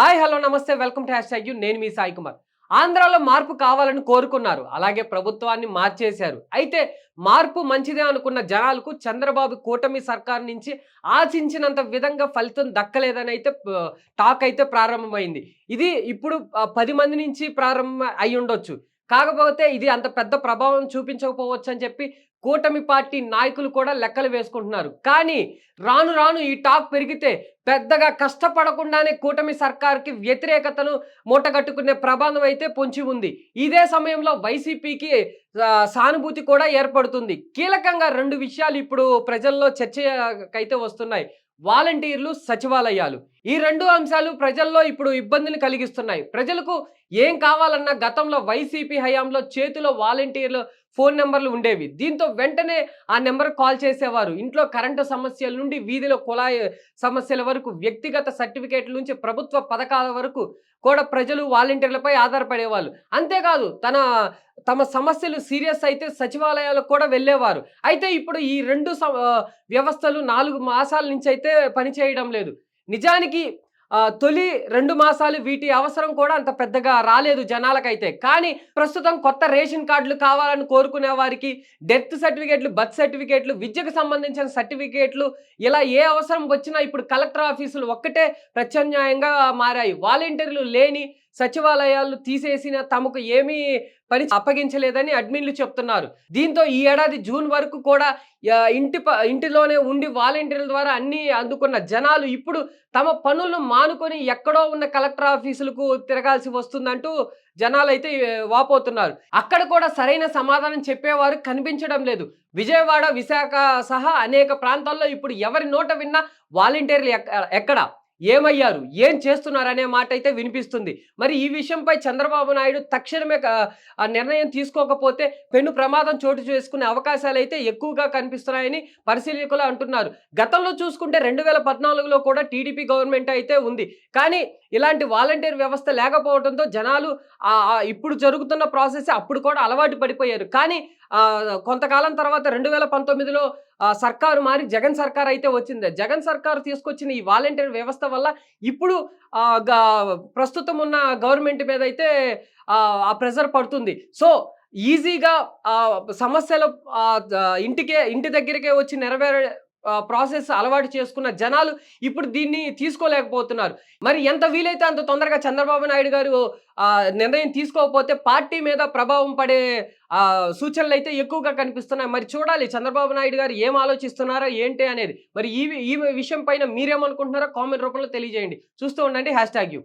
Hi hello నమస్తే welcome to hash you. నేను మీ సాయి కుమార్. ఆంధ్రాలో మార్పు కావాలని కోరుకున్నారు. అలాగే ప్రభుత్వాన్ని మార్చేశారు. అయితే మార్పు మంచిదే అనుకున్న జనాలకు చంద్రబాబు కూటమి సర్కార్ నుంచి ఆశించినంత విధంగా ఫలితం దక్కలేదని అయితే టాక్ అయితే ప్రారంభమైంది. ఇది ఇప్పుడు పది మంది నుంచి ప్రారంభం అయి ఉండొచ్చు. కాకపోతే ఇది అంత పెద్ద ప్రభావం చూపించకపోవచ్చు అని చెప్పి కూటమి పార్టీ నాయకులు కూడా లెక్కలు వేసుకుంటున్నారు. కానీ రాను రాను ఈ టాక్ పెరిగితే పెద్దగా కష్టపడకుండానే కూటమి సర్కార్కి వ్యతిరేకతను మూటగట్టుకునే ప్రభావం అయితే పొంచి ఉంది. ఇదే సమయంలో వైసీపీకి సానుభూతి కూడా ఏర్పడుతుంది. కీలకంగా రెండు విషయాలు ఇప్పుడు ప్రజల్లో చర్చకైతే వస్తున్నాయి. వాలంటీర్లు సచివాలయాలు. ఈ రెండు అంశాలు ప్రజల్లో ఇప్పుడు ఇబ్బందిని కలిగిస్తున్నాయి. ప్రజలకు ఏం కావాలన్నా గతంలో వైసీపీ హయాంలో చేతిలో వాలంటీర్లు ఫోన్ నెంబర్లు ఉండేవి. దీంతో వెంటనే ఆ నెంబర్ కాల్ చేసేవారు. ఇంట్లో కరెంటు సమస్యల నుండి వీధిలో కుళాయి సమస్యల వరకు వ్యక్తిగత సర్టిఫికేట్ల నుంచి ప్రభుత్వ పథకాల వరకు కూడా ప్రజలు వాలంటీర్లపై ఆధారపడేవాళ్ళు. అంతేకాదు తన తమ సమస్యలు సీరియస్ అయితే సచివాలయాలకు కూడా వెళ్ళేవారు. అయితే ఇప్పుడు ఈ రెండు స- వ్యవస్థలు నాలుగు మాసాల నుంచి అయితే పనిచేయడం లేదు. నిజానికి తొలి రెండు మాసాలు వీటి అవసరం కూడా అంత పెద్దగా రాలేదు జనాలకైతే. కానీ ప్రస్తుతం కొత్త రేషన్ కార్డులు కావాలని కోరుకునే వారికి డెత్ సర్టిఫికేట్లు బర్త్ సర్టిఫికేట్లు విద్యకు సంబంధించిన సర్టిఫికేట్లు ఇలా ఏ అవసరం వచ్చినా ఇప్పుడు కలెక్టర్ ఆఫీసులు ఒక్కటే ప్రత్యామ్నాయంగా మారాయి. వాలంటీర్లు లేని సచివాలయాలు తీసేసిన తమకు ఏమీ పని అప్పగించలేదని అడ్మిన్లు చెప్తున్నారు. దీంతో ఈ ఏడాది జూన్ వరకు కూడా ఇంటి ప- ఇంటిలోనే ఉండి వాలంటీర్ల ద్వారా అన్ని అందుకున్న జనాలు ఇప్పుడు తమ పనులను మానుకొని ఎక్కడో ఉన్న కలెక్టర్ ఆఫీసులకు తిరగాల్సి వస్తుందంటూ జనాలు అయితే వాపోతున్నారు. అక్కడ కూడా సరైన సమాధానం చెప్పేవారు కనిపించడం లేదు. విజయవాడ విశాఖ సహా అనేక ప్రాంతాల్లో ఇప్పుడు ఎవరి నోట విన్నా వాలంటీర్లు ఎక్కడ? ఏమయ్యారు? ఏం చేస్తున్నారు అనే మాట అయితే వినిపిస్తుంది. మరి ఈ విషయంపై చంద్రబాబు నాయుడు తక్షణమే ఆ నిర్ణయం తీసుకోకపోతే పెను ప్రమాదం చోటు చేసుకునే అవకాశాలు అయితే ఎక్కువగా కనిపిస్తున్నాయని పరిశీలకులు అంటున్నారు. గతంలో చూసుకుంటే రెండు వేల పద్నాలుగులో కూడా టీడీపీ గవర్నమెంట్ అయితే ఉంది. కానీ ఇలాంటి వాలంటీర్ వ్యవస్థ లేకపోవడంతో జనాలు ఇప్పుడు జరుగుతున్న ప్రాసెస్ అప్పుడు కూడా అలవాటు పడిపోయారు. కానీ కొంతకాలం తర్వాత రెండు వేల పంతొమ్మిదిలో సర్కారు మారి జగన్ సర్కార్ అయితే వచ్చింది. జగన్ సర్కారు తీసుకొచ్చిన ఈ వాలంటీర్ వ్యవస్థ వల్ల ఇప్పుడు ప్రస్తుతం ఉన్న గవర్నమెంట్ మీద అయితే ఆ, ప్రెజర్ పడుతుంది. సో ఈజీగా సమస్యలు ఇంటికే ఇంటి దగ్గరికే వచ్చి నెరవేరే ప్రాసెస్ అలవాటు చేసుకున్న జనాలు ఇప్పుడు దీన్ని తీసుకోలేకపోతున్నారు. మరి ఎంత వీలైతే అంత తొందరగా చంద్రబాబు నాయుడు గారు నిర్ణయం తీసుకోకపోతే పార్టీ మీద ప్రభావం పడే సూచనలు అయితే ఎక్కువగా కనిపిస్తున్నాయి. మరి చూడాలి చంద్రబాబు నాయుడు గారు ఏం ఆలోచిస్తున్నారో ఏంటి అనేది. మరి ఈ ఈ విషయం పైన మీరేమనుకుంటున్నారో కామెంట్ రూపంలో తెలియజేయండి. చూస్తూ ఉండండి హ్యాష్ ట్యాగ్ యూ.